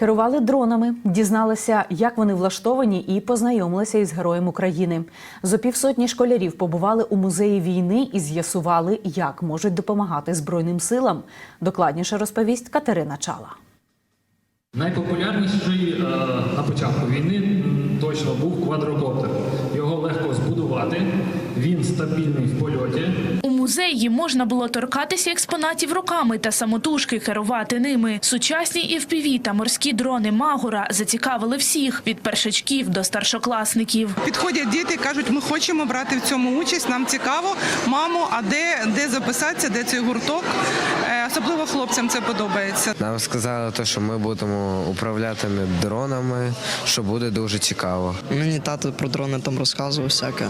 Керували дронами, дізналися, як вони влаштовані, і познайомилися із героєм України. Зо півсотні школярів побували у музеї війни і з'ясували, як можуть допомагати збройним силам. Докладніше розповість Катерина Чала. Найпопулярніший е, на початку війни точно був квадрокоптер. Його легко збудувати, він стабільний в польоті. Музеї можна було торкатися експонатів руками та самотужки керувати ними. Сучасні FPV та морські дрони Магура зацікавили всіх від першачків до старшокласників. Підходять діти, кажуть, ми хочемо брати в цьому участь. Нам цікаво. Мамо, а де, де записатися, де цей гурток? Е, Особливо хлопцям це подобається. Нам сказали, що ми будемо управляти дронами, що буде дуже цікаво. Мені тато про дрони там розказував всяке.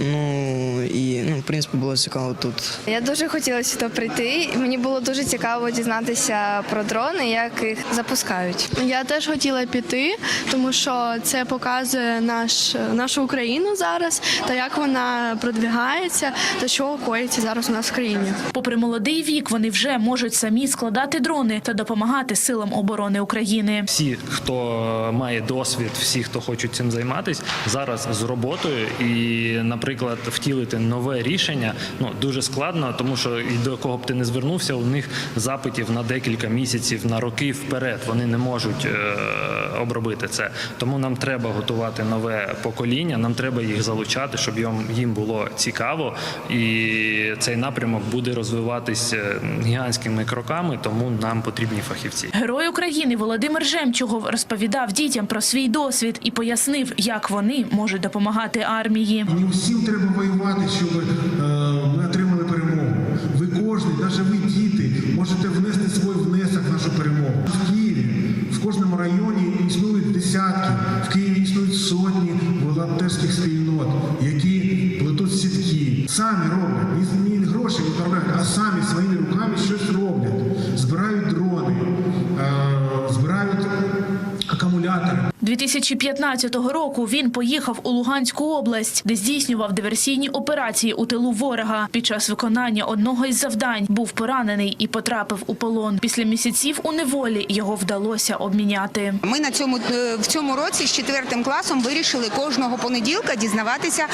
Ну і ну, в принципі було цікаво тут. Я дуже хотіла сюди прийти. Мені було дуже цікаво дізнатися про дрони, як їх запускають. Я теж хотіла піти, тому що це показує наш, нашу Україну зараз та як вона продвигається та що коїться зараз у нас в країні. Попри молодий вік, вони вже можуть самі складати дрони та допомагати силам оборони України. Всі, хто має досвід, всі, хто хочуть цим займатися, зараз з роботою і, наприклад, втілити нове рішення ну дуже складно, тому що і до кого б ти не звернувся, у них запитів на декілька місяців, на роки вперед. Вони не можуть е, обробити це. Тому нам треба готувати нове покоління. Нам треба їх залучати, щоб їм, їм було цікаво. І цей напрямок буде розвиватись е, гігантськими кроками. Тому нам потрібні фахівці. Герой України Володимир Жемчугов розповідав дітям про свій досвід і пояснив, як вони можуть допомагати армії. Всім треба воювати, щоб е, ми отримали перемогу. Ви кожен, навіть ви діти, можете внести свій внесок в нашу перемогу. В Києві, в кожному районі існують десятки, в Києві існують сотні волонтерських спільнот, які плетуть сітки. Самі роблять, ні, ні гроші не відправляють, а самі своїми руками щось роблять. Збирають дрони, е, збирають акумулятори. 2015 року він поїхав у Луганську область, де здійснював диверсійні операції у тилу ворога. Під час виконання одного із завдань був поранений і потрапив у полон. Після місяців у неволі його вдалося обміняти. Ми на цьому е, в цьому році з четвертим класом вирішили кожного понеділка дізнаватися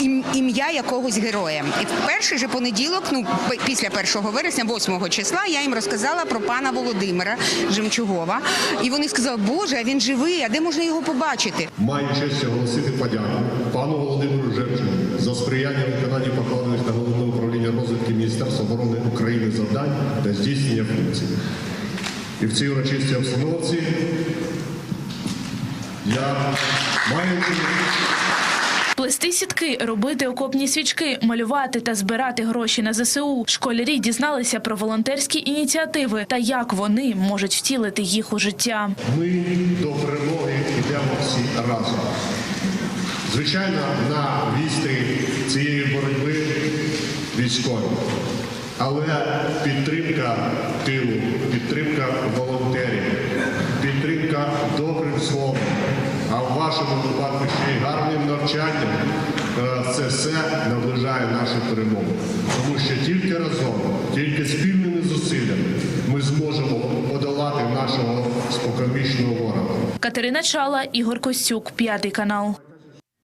ім- ім'я якогось героя. І в перший же понеділок, ну п- після 1 вересня, 8 числа, я їм розказала про пана Володимира Жемчугова. І вони сказали, Боже, а він живий, а де можна його побачити? Маю честь оголосити подяку пану Володимиру Жевчину за сприяння виконання покладених на головне управління розвитки Міністерства оборони України завдань та здійснення функцій. І в цій урочистій обстановці я маю Плести сітки, робити окопні свічки, малювати та збирати гроші на ЗСУ. Школярі дізналися про волонтерські ініціативи та як вони можуть втілити їх у життя. Ми до перемоги йдемо всі разом. Звичайно, на вістрі цієї боротьби військові. Але підтримка тилу, підтримка волонтерів, підтримка добрим словом, а в вашому випадку ще й гарним навчанням е, це все наближає нашу перемогу. Тому що тільки разом, тільки спільними зусиллями ми зможемо подолати нашого споконвічного ворога. Катерина Чала, Ігор Костюк, п'ятий канал.